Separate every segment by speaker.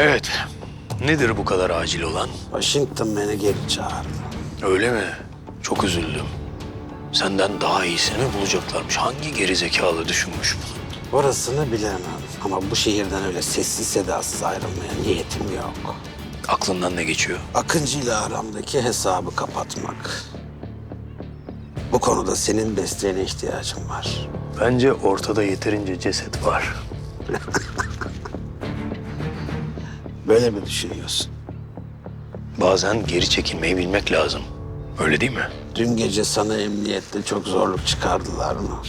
Speaker 1: Evet. Nedir bu kadar acil olan?
Speaker 2: Washington beni geri çağırdı.
Speaker 1: Öyle mi? Çok üzüldüm. Senden daha iyisini bulacaklarmış. Hangi gerizekalı düşünmüş bunu?
Speaker 2: Orasını bilemem ama bu şehirden öyle sessiz sedasız ayrılmaya niyetim yok.
Speaker 1: Aklından ne geçiyor?
Speaker 2: Akıncı ile aramdaki hesabı kapatmak. Bu konuda senin desteğine ihtiyacım var.
Speaker 1: Bence ortada yeterince ceset var.
Speaker 2: Böyle mi düşünüyorsun?
Speaker 1: Bazen geri çekilmeyi bilmek lazım. Öyle değil mi?
Speaker 2: Dün gece sana emniyette çok zorluk çıkardılar mı?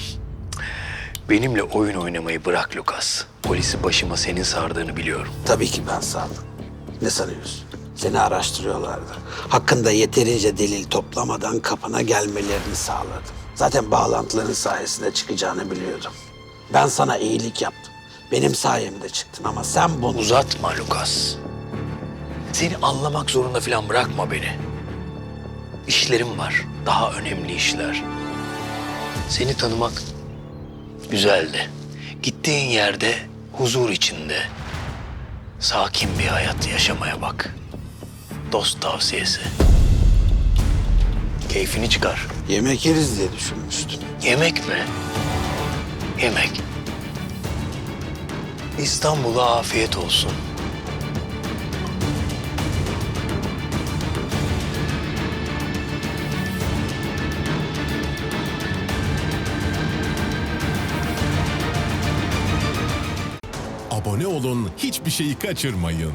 Speaker 1: Benimle oyun oynamayı bırak Lucas. Polisi başıma senin sardığını biliyorum.
Speaker 2: Tabii ki ben sandım. Ne sanıyorsun? Seni araştırıyorlardı. Hakkında yeterince delil toplamadan kapına gelmelerini sağladım. Zaten bağlantıların sayesinde çıkacağını biliyordum. Ben sana iyilik yaptım. Benim sayemde çıktın ama sen bunu...
Speaker 1: Uzatma Lucas. Seni anlamak zorunda falan bırakma beni. İşlerim var. Daha önemli işler. Seni tanımak güzeldi. Gittiğin yerde huzur içinde sakin bir hayat yaşamaya bak. Dost tavsiyesi. Keyfini çıkar.
Speaker 2: Yemek yeriz diye düşünmüştüm.
Speaker 1: Yemek mi? Yemek. İstanbul'a afiyet olsun.
Speaker 3: Abone olun, hiçbir şeyi kaçırmayın.